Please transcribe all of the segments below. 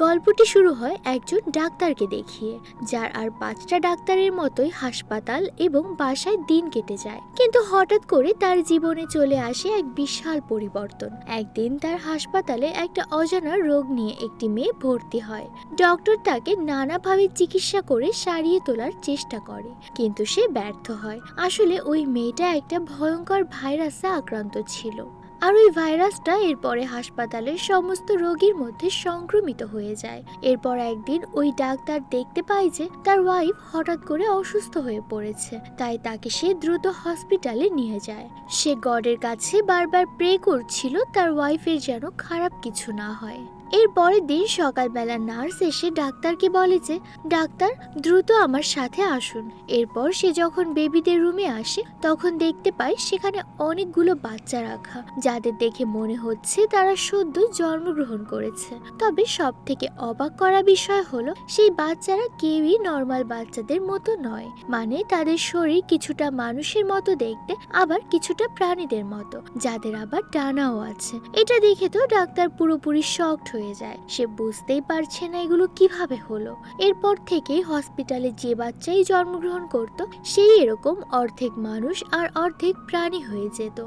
গল্পটি শুরু হয় একজন ডাক্তারকে দেখিয়ে, যার আর পাঁচটা ডাক্তারের মতোই হাসপাতাল এবং বাসায় দিন কেটে যায়। কিন্তু হঠাৎ করে তার জীবনে চলে আসে এক বিশাল পরিবর্তন। একদিন তার হাসপাতালে একটা অজানা রোগ নিয়ে একটি মেয়ে ভর্তি হয়। ডক্টর তাকে নানাভাবে চিকিৎসা করে সারিয়ে তোলার চেষ্টা করে, কিন্তু সে ব্যর্থ হয়। আসলে ওই মেয়েটা একটা ভয়ঙ্কর ভাইরাসে আক্রান্ত ছিল। আর ওই ভাইরাসটা এরপরে হাসপাতালের সমস্ত রোগীর মধ্যে সংক্রমিত হয়ে যায়। এরপর একদিন ওই ডাক্তার দেখতে পায় যে তার ওয়াইফ হঠাৎ করে অসুস্থ হয়ে পড়েছে, তাই তাকে সে দ্রুত হসপিটালে নিয়ে যায়। সে গডের কাছে বারবার প্রে করছিল তার ওয়াইফের যেন খারাপ কিছু না হয়। এর পরের দিন সকালবেলা নার্স এসে ডাক্তারকে বলে যে, ডাক্তার, দ্রুত আমার সাথে আসুন। এরপর সে যখন বেবিদের রুমে আসে, তখন দেখতে পায় সেখানে অনেকগুলো বাচ্চা রাখা, যাদের দেখে মনে হচ্ছে তারা সদ্য জন্মগ্রহণ করেছে। তবে সব থেকে অবাক করা বিষয় হলো, সেই বাচ্চারা কেউই নর্মাল বাচ্চাদের মতো নয়। মানে তাদের শরীর কিছুটা মানুষের মতো দেখতে, আবার কিছুটা প্রাণীদের মতো, যাদের আবার ডানাও আছে। এটা দেখে তো ডাক্তার পুরোপুরি শকড হয়ে যায়। সে বুঝতেই পারছে না এগুলো কীভাবে হলো। এরপর থেকে হসপিটালে যে বাচ্চাই জন্মগ্রহণ করত, সেই এরকম অর্ধেক মানুষ আর অর্ধেক প্রাণী হয়ে যেত।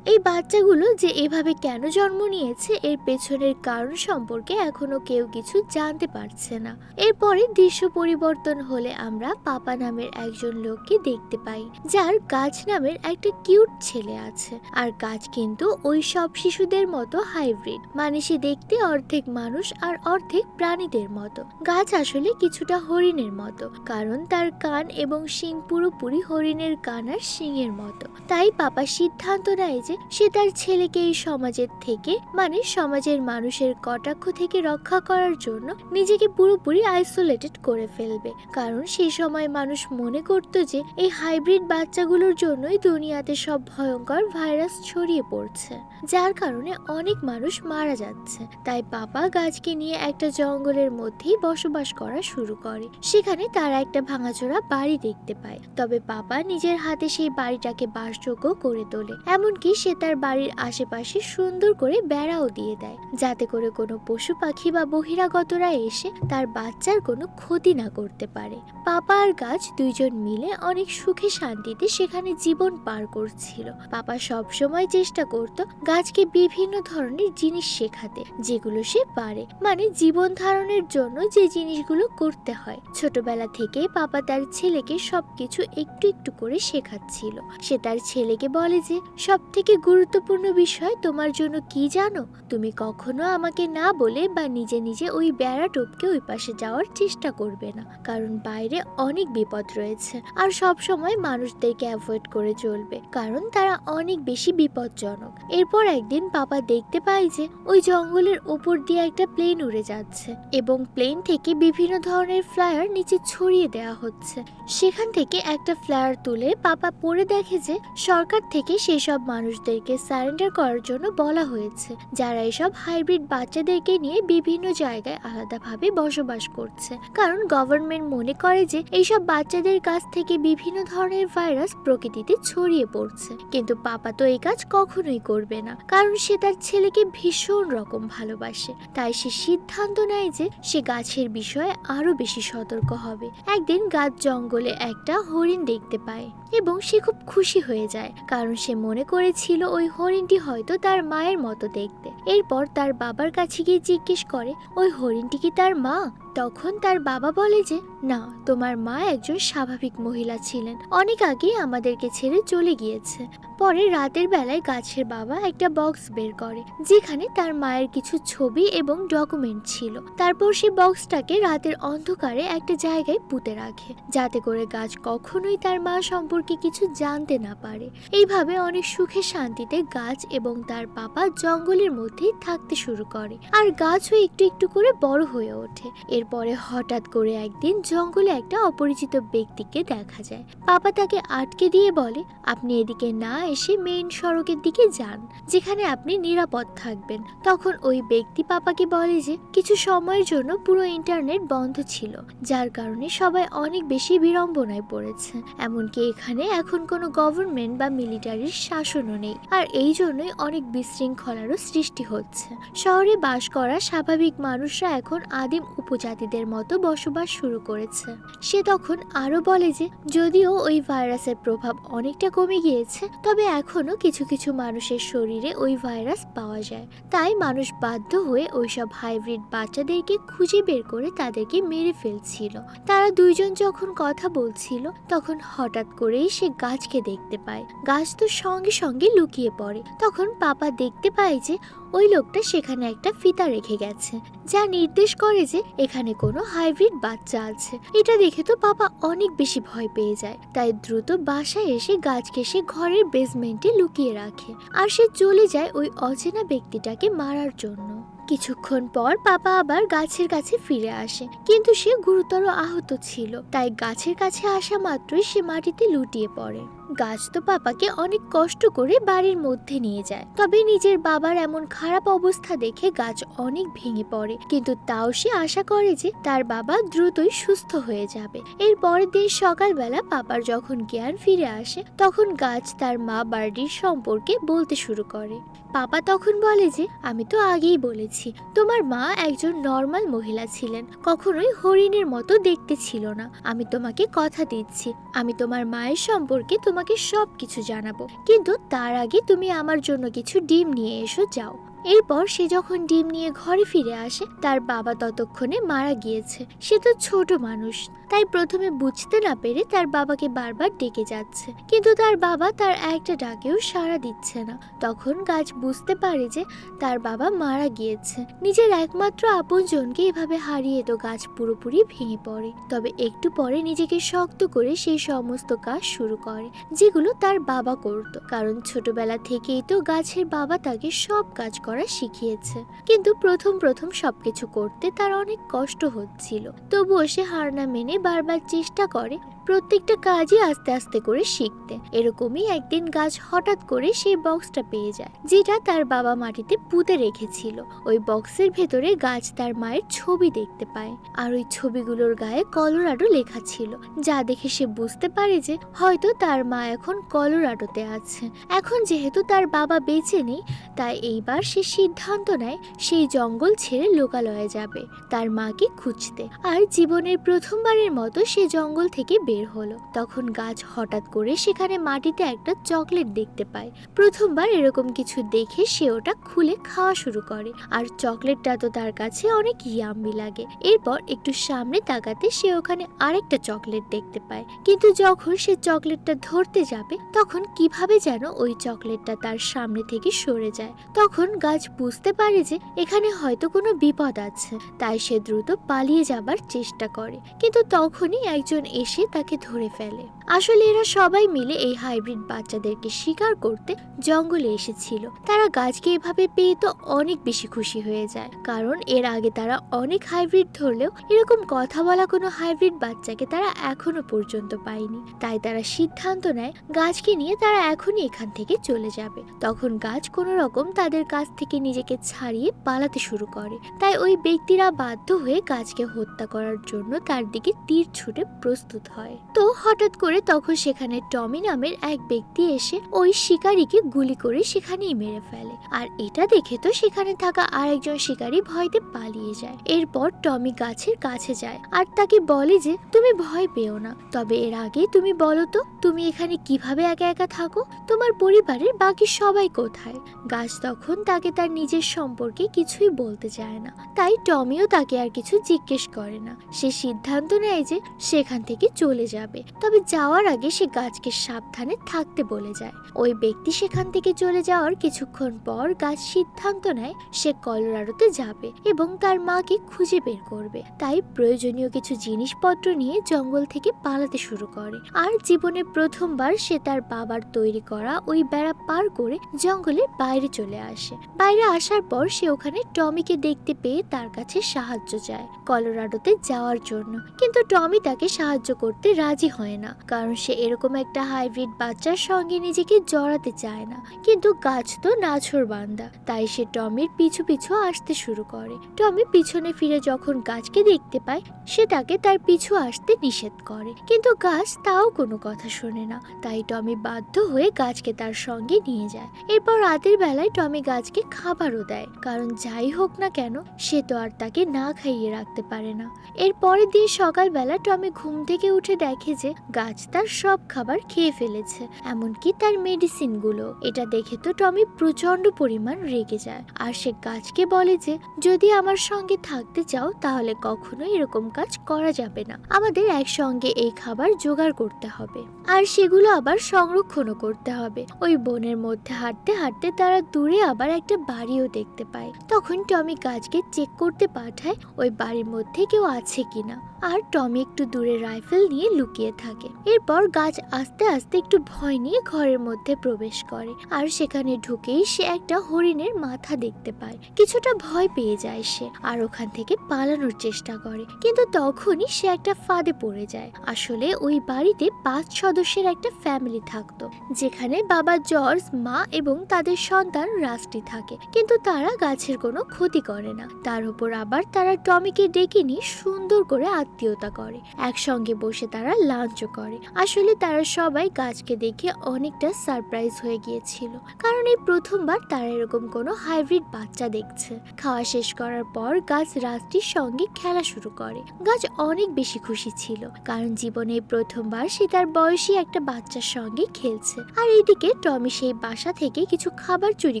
এই বাচ্চাগুলো যে এভাবে কেন জন্ম নিয়েছে, এর পেছনের কারণ সম্পর্কে এখনও কেউ কিছু জানতে পারছে না। এরপরে দৃশ্য পরিবর্তন হলে আমরা পাপা নামের একজন লোককে দেখতে পাই, যার গাছ নামের একটা কিউট ছেলে আছে। আর গাছ কিন্তু ওই সব শিশুদের মতো হাইব্রিড মানে সে দেখতে অর্ধেক মানুষ আর অর্ধেক প্রাণীদের মতো। গাছ আসলে কিছুটা হরিণের মতো, কারণ তার কান এবং শিং পুরোপুরি হরিণের কান আর শিংয়ের মতো। তাই পাপা সিদ্ধান্ত নেয় যে সে তার ছেলেকে এই সমাজের থেকে মানে সমাজের মানুষের কটাক্ষ থেকে রক্ষা করার জন্য নিজেকে পুরোপুরি আইসোলেটেড করে ফেলবে। কারণ সেই সময় মানুষ মনে করত যে, এই হাইব্রিড বাচ্চাগুলোর জন্যই দুনিয়াতে সব ভয়ঙ্কর ভাইরাস ছড়িয়ে পড়ছে। যার কারণে অনেক মানুষ মারা যাচ্ছে। তাই পাপা গাছকে নিয়ে একটা জঙ্গলের মধ্যেই বসবাস করা শুরু করে। সেখানে তারা একটা ভাঙাচোরা বাড়ি দেখতে পায়। তবে পাপা নিজের হাতে সেই বাড়িটাকে বাসযোগ্য করে তোলে। এমনকি সে তার বাড়ির আশেপাশে সুন্দর করে বেড়াও দিয়ে দেয়, যাতে করে কোনো পশু পাখি বা বহিরাগতরা এসে তার বাচ্চার কোনো ক্ষতি না করতে পারে। পাপা আর গাছ দুইজন মিলে অনেক সুখে শান্তিতে সেখানে জীবন পার করছিল। পাপা সব সময় চেষ্টা করত গাছকে বিভিন্ন ধরনের জিনিস শেখাতে, যেগুলো সে পারে মানে জীবন ধারণের জন্য যে জিনিসগুলো করতে হয়। ছোটবেলা থেকে পাপা তার ছেলেকে সবকিছু একটু একটু করে শেখাচ্ছিল। সে তার ছেলেকে বলে যে সব থেকে গুরুত্বপূর্ণ বিষয়, তোমার জন্য কি জানো? তুমি কখনো আমাকে না বলে বা নিজে নিজে ওই বেড়া টোপকে ওই পাশে যাওয়ার চেষ্টা করবে না, কারণ বাইরে অনেক বিপদ রয়েছে। আর সব সময় মানুষদেরকে অ্যাভয়েড করে চলবে, কারণ তারা অনেক বেশি বিপজ্জনক। এরপর একদিন পাপা দেখতে পায় যে, ওই জঙ্গলের উপর দিয়ে একটা প্লেন উড়ে যাচ্ছে এবং প্লেন থেকে বিভিন্ন ধরনের ফ্লায়ার নিচে ছড়িয়ে দেওয়া হচ্ছে। সেখান থেকে একটা ফ্লায়ার তুলে পাপা পড়ে দেখে যে, সরকার থেকে সেই সব মানুষদেরকে সারেন্ডার করার জন্য বলা হয়েছে, যারা এসব হাইব্রিড বাচ্চাদেরকে নিয়ে বিভিন্ন জায়গায় আলাদাভাবে বসবাস করছে। কারণ গভর্নমেন্ট মনে করে যে এইসব বাচ্চাদের কাছ থেকে বিভিন্ন ধরনের ভাইরাস প্রকৃতিতে ছড়িয়ে পড়ছে। কিন্তু পাপা তো এই কাজ কখনোই করবে না, কারণ সে তার ছেলেকে ভীষণ রকম ভালোবাসে। তাই সে সিদ্ধান্ত নেয় যে সে গাছের বিষয়ে আরও বেশি সতর্ক হবে। একদিন গাছ জঙ্গলে একটা হরিণ দেখতে পায় এবং সে খুব খুশি হয়ে যায়, কারণ সে মনে করেছিল ওই হরিণটি হয়তো তার মায়ের মতো দেখতে। এরপর তার বাবার কাছে গিয়ে জিজ্ঞেস করে, ওই হরিণটি কি তার মা? তখন তার বাবা বলে যে, না, তোমার মা একজন স্বাভাবিক মহিলা ছিলেন। অনেক আগে আমাদেরকে ছেড়ে চলে গিয়েছে। পরে রাতের বেলায় গাছের বাবা একটা বক্স বের করে, যেখানে তার মায়ের কিছু ছবি এবং ডকুমেন্ট ছিল। তারপর সে বক্সটাকে রাতের অন্ধকারে একটা জায়গায় পুঁতে রাখে, যাতে করে গাছ কখনোই তার মা সম্পর্কে কিছু জানতে না পারে। এইভাবে অনেক সুখে শান্তিতে গাছ এবং তার বাবা জঙ্গলের মধ্যেই থাকতে শুরু করে, আর গাছও একটু একটু করে বড় হয়ে ওঠে। এরপরে হঠাৎ করে একদিন জঙ্গলে একটা অপরিচিত ব্যক্তিকে দেখা যায়। পাপা তাকে আটকে দিয়ে বলে, আপনি এদিকে না এসে মেইন সড়কের দিকে যান, যেখানে আপনি নিরাপদ থাকবেন। তখন ওই ব্যক্তি পাপাকে বলে যে, কিছু সময়ের জন্য পুরো ইন্টারনেট বন্ধ ছিল, যার কারণে সবাই অনেক বেশি বিড়ম্বনায় পড়েছে। এমনকি এখানে এখন কোনো গভর্নমেন্ট বা মিলিটারির শাসনও নেই, আর এই জন্যই অনেক বিশৃঙ্খলারও সৃষ্টি হচ্ছে। শহরে বাস করা স্বাভাবিক মানুষরা এখন আদিম উপজাতিদের মতো বসবাস শুরু করেছে। সে তখন আরও বলে যে, যদিও ওই ভাইরাসের প্রভাব অনেকটা কমে গিয়েছে, তবে এখনও কিছু কিছু মানুষের শরীরে ওই ভাইরাস পাওয়া যায়। তাই মানুষ বাধ্য হয়ে ওইসব হাইব্রিড বাচ্চাদেরকে খুঁজে বের করে তাদেরকে মেরে ফেলছিল। তারা দুইজন যখন কথা বলছিল, তখন হঠাৎ করেই সে গাছকে দেখতে পায়। গাছ তো সঙ্গে সঙ্গে লুকিয়ে পড়ে। তখন পাপা দেখতে পায় যে, ওই লোকটা সেখানে একটা ফিতা রেখে গেছে, যা নির্দেশ করে যে এখানে কোনো হাইব্রিড বাচ্চা আছে। এটা দেখে তো পাপা অনেক বেশি ভয় পেয়ে যায়। তাই দ্রুত বাসায় এসে গাছকে সে ঘরের বেসমেন্টে লুকিয়ে রাখে আর সে চলে যায় ওই অচেনা ব্যক্তিটাকে মারার জন্য। কিছুক্ষণ পর পাপা আবার গাছের কাছে ফিরে আসে, কিন্তু সে গুরুতর আহত ছিল, তাই গাছের কাছে আসা মাত্রই সে মাটিতে লুটিয়ে পড়ে। গাছ তো পাপাকে অনেক কষ্ট করে বাড়ির মধ্যে নিয়ে যায়। তবে নিজের বাবার এমন খারাপ অবস্থা দেখে গাছ অনেক ভেঙে পড়ে। কিন্তু তাও সে আশা করে যে তার বাবা দ্রুতই সুস্থ হয়ে যাবে। এর পরের দিন সকালবেলা পাপার যখন জ্ঞান ফিরে আসে, তখন গাছ তার মা বার্ডির সম্পর্কে বলতে শুরু করে। পাপা তখন বলে যে, আমি তো আগেই বলেছি, তোমার মা একজন নর্মাল মহিলা ছিলেন, কখনোই হরিণের মতো দেখতে ছিল না। আমি তোমাকে কথা দিচ্ছি। আমি তোমার মায়ের সম্পর্কে তোমাকে সব কিছু জানাব। কিন্তু তার আগে তুমি আমার জন্য কিছু ডিম নিয়ে এসো, যাও। এরপর সে যখন ডিম নিয়ে ঘরে ফিরে আসে, তার বাবা ততক্ষণে মারা গিয়েছে। সে তো ছোট মানুষ, তাই প্রথমে বুঝতে না পেরে তার বাবাকে বারবার ডেকে যাচ্ছে। কিন্তু তার বাবা তার একটা ডাকেও সাড়া দিচ্ছে না। তখন গাছ বুঝতে পারে যে তার বাবা মারা গিয়েছে। নিজের একমাত্র আপনজনকে এভাবে হারিয়ে তো গাছ পুরোপুরি ভেঙে পড়ে। তবে একটু পরে নিজেকে শক্ত করে সেই সমস্ত কাজ শুরু করে, যেগুলো তার বাবা করত। কারণ ছোটবেলা থেকেই তো গাছের বাবা তাকে সব কাজ করা শিখিয়েছে। কিন্তু প্রথম প্রথম সবকিছু করতে তার অনেক কষ্ট হচ্ছিল। তবুও সে হার না মেনে বারবার চেষ্টা করে প্রত্যেকটা কাজই আস্তে আস্তে করে শিখতে। এরকমই একদিন গাছ হঠাৎ করে সেই বক্সটা পেয়ে যায়, যেটা তার বাবা মাটিতে পুঁতে রেখেছিল। ওই বক্সের ভেতরে গাছ তার মায়ের ছবি দেখতে পায়। আর ওই ছবিগুলোর গায়ে কলোরাডো লেখা ছিল, যা দেখে সে বুঝতে পারে যে হয়তো তার মা এখন কলোরাডোতে আছে। এখন যেহেতু তার বাবা বেঁচে নেই, তাই এইবার সে সিদ্ধান্ত নেয় সেই জঙ্গল ছেড়ে লোকালয়ে যাবে, তার মাকে খুঁজতে। আর জীবনের প্রথমবারের মতো সে জঙ্গল থেকে বের হলো। তখন গাছ হঠাৎ করে সেখানে মাটিতে একটা চকলেট দেখতে পায়। প্রথমবার এরকম কিছু দেখে সে ওটা খুলে খাওয়া শুরু করে। আর চকলেটটা তো তার কাছে অনেক ইয়াম্মি লাগে। এরপর একটু সামনে তাকাতে সে ওখানে আরেকটা চকলেট দেখতে পায়। কিন্তু যখন সে চকলেটটা ধরতে যাবে, তখন কীভাবে যেন ওই চকলেটটা তার সামনে থেকে সরে যায়। তখন গাছ বুঝতে পারে যে এখানে হয়তো কোনো বিপদ আছে। তাই সে দ্রুত পালিয়ে যাবার চেষ্টা করে। কিন্তু তখনই একজন এসে তাকে ধরে ফেলে। আসলে এরা সবাই মিলে এই হাইব্রিড বাচ্চাদেরকে শিকার করতে জঙ্গলে এসেছিল। তারা গাছকে এভাবে পেয়ে তো অনেক বেশি খুশি হয়ে যায়। কারণ এর আগে তারা অনেক হাইব্রিড ধরলেও এরকম কথা বলা কোনো হাইব্রিড বাচ্চাকে তারা এখনও পর্যন্ত পায়নি। তাই তারা সিদ্ধান্ত নেয়, গাছকে নিয়ে তারা এখনই এখান থেকে চলে যাবে। তখন গাছ কোনো রকম তাদের কাছ থেকে নিজেকে ছাড়িয়ে পালাতে শুরু করে। তাই ওই ব্যক্তিরা বাধ্য হয়ে গাছকে হত্যা করার জন্য তার দিকে তীর ছুটে প্রস্তুত হয়। তো হঠাৎ করে তখন সেখানে টমি নামের এক ব্যক্তি এসে ওই শিকারীকে গুলি করে সেখানেই মেরে ফেলে। আর এটা দেখে তো সেখানে থাকা আরেকজন শিকারী ভয়তে পালিয়ে যায়। এরপর টমি গাছের কাছে যায় আর তাকে বলে যে, তুমি ভয় পেও না। তবে এর আগে তুমি বলো তো, তুমি এখানে কীভাবে একা একা থাকো? তোমার পরিবারের বাকি সবাই কোথায়? গাছ তখন তাকে তার নিজের সম্পর্কে কিছুই বলতে চায় না। তাই টমিও তাকে আর কিছু জিজ্ঞেস করে না। সে সিদ্ধান্ত নেয় যে, সেখান থেকে চলে যাবে। তবে যাওয়ার যাওয়ার আগে সে গাছকে সাবধানে থাকতে বলে যায়। ওই ব্যক্তি সেখান থেকে চলে যাওয়ার কিছুক্ষণ পর গাছ সিদ্ধান্ত নেয় সে কলোরাডোতে যাবে এবং তার মাকে খুঁজে বের করবে। তাই প্রয়োজনীয় কিছু জিনিসপত্র নিয়ে জঙ্গল থেকে পালাতে শুরু করে। আর জীবনে প্রথমবার সে তার বাবার তৈরি করা ওই বেড়া পার করে জঙ্গলের বাইরে চলে আসে। বাইরে আসার পর সে ওখানে টমিকে দেখতে পেয়ে তার কাছে সাহায্য চায় কলোরাডোতে যাওয়ার জন্য। কিন্তু টমি তাকে সাহায্য করতে রাজি হয় না। কারণ সে এরকম একটা হাইব্রিড বাচ্চার সঙ্গে নিজেকে জড়াতে চায় না। কিন্তু গাছ তো নাছর বান্দা। তাই সে টমির পিছু পিছু আসতে শুরু করে। টমি পিছনে ফিরে যখন গাছকে দেখতে পায়, সে তাকে তার পিছু আসতে নিষেধ করে। কিন্তু গাছ তাও কোনো কথা শোনে না। তাই টমি বাধ্য হয়ে গাছকে তার সঙ্গে নিয়ে যায়। এরপর রাতের বেলায় টমি গাছকে খাবারও দেয়। কারণ যাই হোক না কেন, সে তো আর তাকে না খাইয়ে রাখতে পারে না। এর পরের দিন সকালবেলা টমি ঘুম থেকে উঠে দেখে যে গাছ তার সব খাবার খেয়ে ফেলেছে, এমনকি তার মেডিসিনগুলো এটা দেখে তো টমি প্রচণ্ড পরিমাণ রেগে যায়। আর সে গাছকে বলে যে, যদি আমার সঙ্গে থাকতে চাও, তাহলে কখনো এরকম কাজ করা যাবে না। আমাদের একসঙ্গে এই খাবার জোগাড় করতে হবে। আর সেগুলো আবার সংরক্ষণও করতে হবে। ওই বনের মধ্যে হাঁটতে হাঁটতে তারা দূরে আবার একটা বাড়িও দেখতে পায়। তখন টমি গাছকে চেক করতে পাঠায়, ওই বাড়ির মধ্যে কেউ আছে কিনা? আর টমি একটু দূরে রাইফেল নিয়ে লুকিয়ে থাকে। এরপর গাছ আস্তে আস্তে একটু ভয় নিয়ে ঘরের মধ্যে প্রবেশ করে। আর সেখানে ঢুকেই সে একটা হরিণের মাথা দেখতে পায়। কিছুটা ভয় পেয়ে যায় সে আর ওখান থেকে পালানোর চেষ্টা করে। কিন্তু তখনই সে একটা ফাঁদে পড়ে যায়। আসলে ওই বাড়িতে পাঁচ সদস্যের একটা ফ্যামিলি থাকতো, যেখানে বাবা জর্জ, মা এবং তাদের সন্তান রাস্টি থাকে। কিন্তু তারা গাছের কোনো ক্ষতি করে না। তার উপর আবার তারা টমিকে ডেকে নিয়ে সুন্দর করে আত্মীয়তা করে। একসঙ্গে বসে তারা লাঞ্চও করে। আসলে তারা সবাই গাছকে দেখে অনেকটা সারপ্রাইজ হয়ে গিয়েছিল। কারণ এই প্রথমবার তারা এরকম কোনো হাইব্রিড বাচ্চা দেখছে। খাওয়া শেষ করার পর গাছ রাস্টির সঙ্গে খেলা শুরু করে। গাছ অনেক বেশি খুশি ছিল, কারণ জীবনে প্রথমবার সে তার বয়সী একটা বাচ্চার সঙ্গে খেলছে। আর এইদিকে টমি সেই বাসা থেকে কিছু খাবার চুরি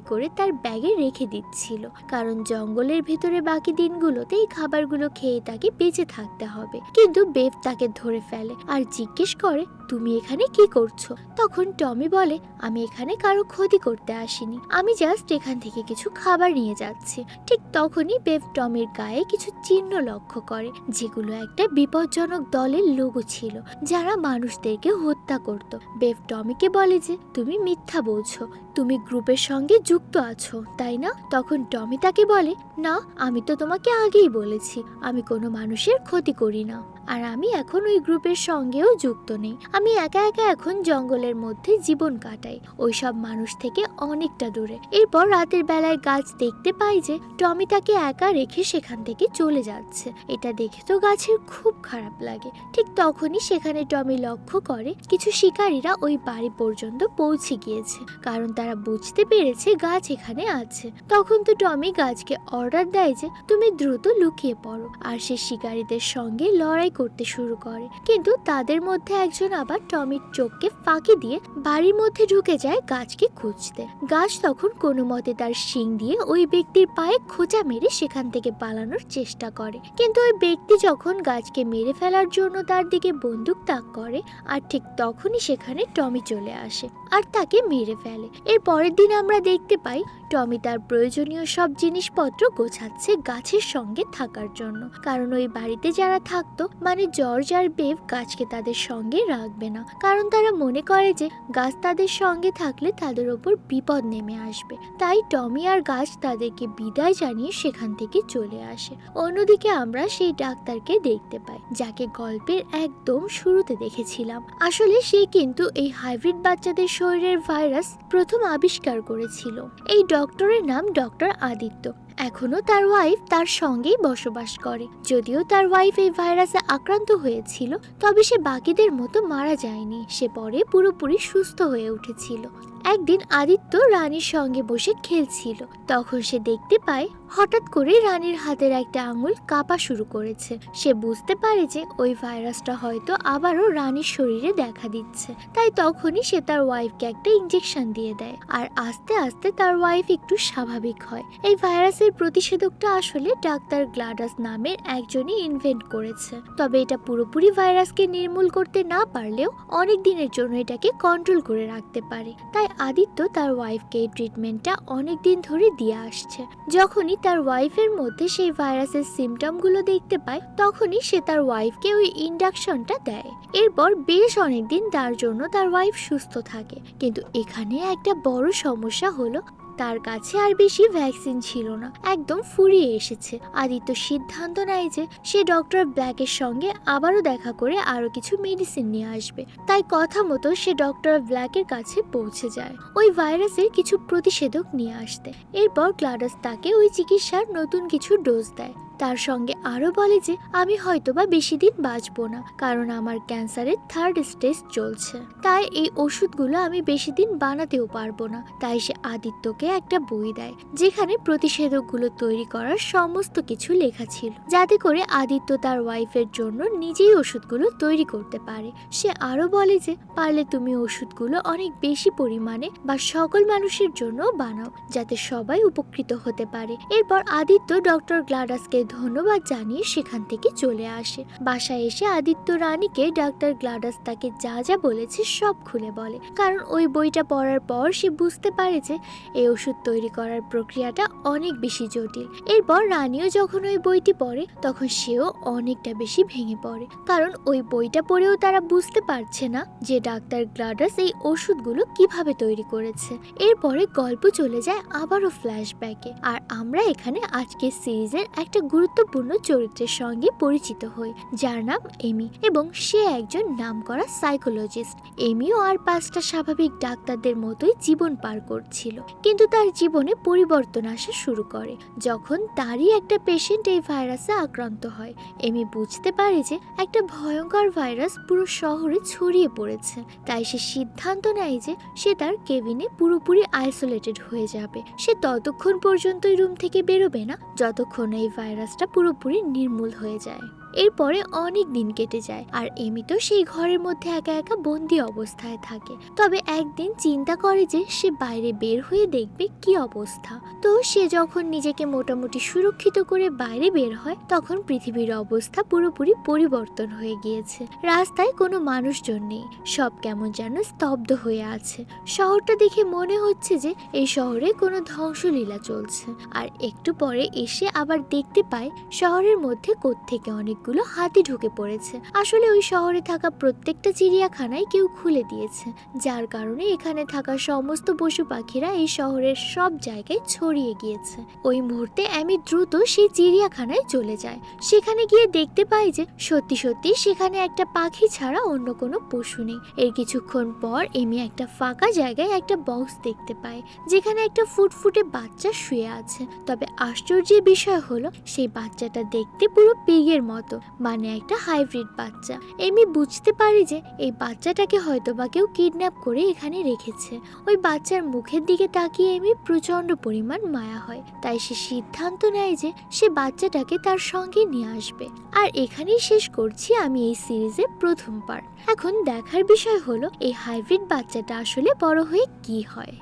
করে তার ব্যাগে রেখে দিচ্ছিল। কারণ জঙ্গলের ভেতরে বাকি দিনগুলোতে এই খাবারগুলো খেয়ে তাকে বেঁচে থাকতে হবে। কিন্তু বেব তাকে ধরে ফেলে। আর জিজ্ঞেস করে তুমি এখানে কি করছ? তখন টমি বলে, আমি এখানে কারও ক্ষতি করতে আসিনি। আমি জাস্ট এখান থেকে কিছু খাবার নিয়ে যাচ্ছি। ঠিক তখনই বেব টমির গায়ে কিছু চিহ্ন লক্ষ্য করে, যেগুলো একটা বিপজ্জনক দলের লোগো ছিল, যারা মানুষদেরকে হত্যা করত। বেব টমিকে বলে যে, তুমি মিথ্যা বলছো। তুমি গ্রুপের সঙ্গে যুক্ত আছো, তাই না? তখন টমি তাকে বলে, না, আমি তো তোমাকে আগেই বলেছি। আমি কোনো মানুষের ক্ষতি করি না। আর আমি এখন ওই গ্রুপের সঙ্গেও যুক্ত নেই। আমি একা একা এখন জঙ্গলের মধ্যে জীবন কাটাই। ওই সব মানুষ থেকে অনেকটা দূরে। এরপর রাতের বেলায় গাছ দেখতে পাই যে টমি তাকে একা রেখে সেখান থেকে চলে যাচ্ছে। এটা দেখে তো গাছের খুব খারাপ লাগে। ঠিক তখনই সেখানে টমি লক্ষ্য করে কিছু শিকারীরা ওই বাড়ি পর্যন্ত পৌঁছে গিয়েছে। কারণ তারা বুঝতে পেরেছে গাছ এখানে আছে। তখন তো টমি গাছকে অর্ডার দেয় যে তুমি দ্রুত লুকিয়ে পড়ো। আর সে শিকারীদের সঙ্গে লড়াই করতে শুরু করে। কিন্তু তাদের মধ্যে একজন আবার টমির চোখকে ফাঁকি দিয়ে বাড়ির মধ্যে ঢুকে যায় গাছকে খুঁজতে। গাছ তখন কোনো মতে তার শিং দিয়ে ওই ব্যক্তির পায়ে খোঁচা মেরে সেখান থেকে পালানোর চেষ্টা করে। কিন্তু ওই ব্যক্তি যখন গাছকে মেরে ফেলার জন্য তার দিকে বন্দুক তাক করে, আর ঠিক তখনই সেখানে টমি চলে আসে আর তাকে মেরে ফেলে। এর পরের দিন আমরা দেখতে পাই টমি তার প্রয়োজনীয় সব জিনিসপত্র গোছাচ্ছে গাছের সঙ্গে থাকার জন্য। কারণ ওই বাড়িতে যারা থাকতো মানে জর্জ আর বেব গাছকে তাদের সঙ্গে রাখবে না। কারণ তারা মনে করে যে গাছ তাদের সঙ্গে থাকলে তাদের ওপর বিপদ নেমে আসবে। তাই টমি আর গাছ তাদেরকে বিদায় জানিয়ে সেখান থেকে চলে আসে। অন্যদিকে আমরা সেই ডাক্তারকে দেখতে পাই, যাকে গল্পের একদম শুরুতে দেখেছিলাম। আসলে সে কিন্তু এই হাইব্রিড বাচ্চাদের শরীরের ভাইরাস প্রথম আবিষ্কার করেছিল। এই ডক্টরের নাম ডক্টর আদিত্য। এখনও তার ওয়াইফ তার সঙ্গেই বসবাস করে। যদিও তার ওয়াইফ এই ভাইরাসে আক্রান্ত হয়েছিল, তবে সে বাকিদের মতো মারা যায়নি। সে পরে পুরোপুরি সুস্থ হয়ে উঠেছিল। একদিন আদিত্য রানীর সঙ্গে বসে খেলছিল। তখন সে দেখতে পায়, হঠাৎ করে রানীর হাতের একটা আঙুল কাঁপা শুরু করেছে। সে বুঝতে পারে যে ওই ভাইরাসটা হয়তো আবারও রানীর শরীরে দেখা দিচ্ছে। তাই তখনই সে তার ওয়াইফকে একটা ইঞ্জেকশন দিয়ে দেয়। আর আস্তে আস্তে তার ওয়াইফ একটু স্বাভাবিক হয়। এই ভাইরাসের প্রতিষেধকটা আসলে ডাক্তার গ্লাডাস নামের একজনই ইনভেন্ট করেছে। তবে এটা পুরোপুরি ভাইরাসকে নির্মূল করতে না পারলেও অনেক দিনের জন্য এটাকে কন্ট্রোল করে রাখতে পারে। তাই আদিত্য তার ওয়াইফকে এই ট্রিটমেন্টটা অনেক দিন ধরে দিয়ে আসছে। যখনই তার ওয়াইফের মধ্যে সেই ভাইরাসের সিমটমগুলো দেখতে পায়, তখনই সে তার ওয়াইফকে ওই ইন্ডাকশনটা দেয়। এরপর বেশ অনেক দিন তার জন্য তার ওয়াইফ সুস্থ থাকে। কিন্তু এখানে একটা বড় সমস্যা হলো তার কাছে আর বেশি ভ্যাকসিন ছিল না। একদম ফুরিয়ে এসেছে। আদিত্য সিদ্ধান্ত নেয় যে সে ডক্টর ব্ল্যাকের সঙ্গে আবারও দেখা করে আরও কিছু মেডিসিন নিয়ে আসবে। তাই কথা মতো সে ডক্টর ব্ল্যাকের কাছে পৌঁছে যায়। ওই ভাইরাসের কিছু প্রতিষেধক নিয়ে আসতে। এরপর ক্লাডাস তাকে ওই চিকিৎসার নতুন কিছু ডোজ দেয়। তার সঙ্গে আরও বলে যে, আমি হয়তোবা বেশি দিন বাঁচবো না, কারণ আমার ক্যান্সারের থার্ড স্টেজ চলছে। তাই এই ওষুধগুলো আমি বেশি দিন বানাতেও পারব না। তাই সে আদিত্যকে একটা বই দেয়, যেখানে প্রতিষেধকগুলো তৈরি করার সমস্ত কিছু লেখা ছিল। যাতে করে আদিত্য তার ওয়াইফের জন্য নিজেই ওষুধগুলো তৈরি করতে পারে। সে আরও বলে যে, পারলে তুমি ওষুধগুলো অনেক বেশি পরিমাণে বা সকল মানুষের জন্য বানাও, যাতে সবাই উপকৃত হতে পারে। এরপর আদিত্য ডক্টর গ্লাডাসকে ধন্যবাদ জানিয়ে সেখান থেকে চলে আসে। বাসায় এসে আদিত্য রানীকে ডাক্তার গ্লাডাস তাকে যা যা বলেছে সব খুলে বলে। কারণ ওই বইটা পড়ার পর সে বুঝতে পারে যে এই ওষুধ তৈরি করার প্রক্রিয়াটা অনেক বেশি জটিল। এরপর রানীও যখন ওই বইটি পড়ে, তখন সেও অনেকটা বেশি ভেঙে পড়ে। কারণ ওই বইটা পড়েও তারা বুঝতে পারছে না যে ডাক্তার গ্লাডাস এই ওষুধগুলো কীভাবে তৈরি করেছে। এরপরে গল্প চলে যায় আবারও ফ্ল্যাশব্যাকে। আর আমরা এখানে আজকের সিরিজের একটা গুরুত্বপূর্ণ চরিত্রের সঙ্গে পরিচিত হই। যার নাম এমি এবং সে একজন নামকরা সাইকোলজিস্ট। এমিও আর পাঁচটা স্বাভাবিক ডাক্তারদের মতোই জীবন পার করছিল, কিন্তু তার জীবনে পরিবর্তন আসা শুরু করে। যখন তারই একটা পেশেন্ট এই ভাইরাসে আক্রান্ত হয়, এমি বুঝতে পারে যে একটা ভয়ঙ্কর ভাইরাস পুরো শহরে ছড়িয়ে পড়েছে। তাই সে সিদ্ধান্ত নেয় যে সে তার কেবিনে পুরোপুরি আইসোলেটেড হয়ে যাবে। সে ততক্ষণ পর্যন্তই রুম থেকে বেরোবে না। যতক্ষণ এই ভাইরাসটা পুরোপুরি নির্মূল হয়ে যায়। এরপরে অনেক দিন কেটে যায়। আর এমি তো সেই ঘরের মধ্যে একা একা বন্দি অবস্থায় থাকে। তবে একদিন চিন্তা করে যে সে বাইরে বের হয়ে দেখবে কি অবস্থা। তো সে যখন নিজেকে মোটামুটি সুরক্ষিত করে বাইরে বের হয়, তখন পৃথিবীর অবস্থা পুরোপুরি পরিবর্তন হয়ে গিয়েছে। রাস্তায় কোনো মানুষজন নেই। সব কেমন যেন স্তব্ধ হয়ে আছে। শহরটা দেখে মনে হচ্ছে যে এই শহরে কোনো ধ্বংসলীলা চলছে। আর একটু পরে এসে আবার দেখতে পায়, শহরের মধ্যে কোত্থেকে অনেকগুলো হাতি ঢুকে পড়েছে। আসলে ওই শহরে থাকা প্রত্যেকটা চিড়িয়াখানায় কেউ খুলে দিয়েছে। যার কারণে এখানে থাকা সমস্ত পশু পাখিরা এই শহরের সব জায়গায় ছড়িয়ে গিয়েছে। ওই মুহূর্তে আমি দ্রুত সেই চিড়িয়াখানায় চলে যায়। সেখানে গিয়ে দেখতে পাই যে সত্যি সত্যি সেখানে একটা পাখি ছাড়া অন্য কোনো পশু নেই। এর কিছুক্ষণ পর এমি একটা ফাঁকা জায়গায় একটা বক্স দেখতে পায়, যেখানে একটা ফুটফুটে বাচ্চা শুয়ে আছে। তবে আশ্চর্যের বিষয় হলো, সেই বাচ্চাটা দেখতে পুরো পিগের মতো। মানে একটা হাইব্রিড বাচ্চা। এমি বুঝতে পারি যে এই বাচ্চাটাকে হয়তো বা কেউ কিডন্যাপ করে এখানে রেখেছে। ওই বাচ্চার মুখের দিকে তাকিয়ে এমি প্রচণ্ড পরিমাণ মায়া হয়। তাই সে সিদ্ধান্ত নেয় যে সে বাচ্চাটাকে তার সঙ্গে নিয়ে আসবে। আর এখানেই শেষ করছি আমি এই সিরিজের প্রথম পার্ট এখন দেখার বিষয় হলো, এই হাইব্রিড বাচ্চাটা আসলে বড় হয়ে কি হয়।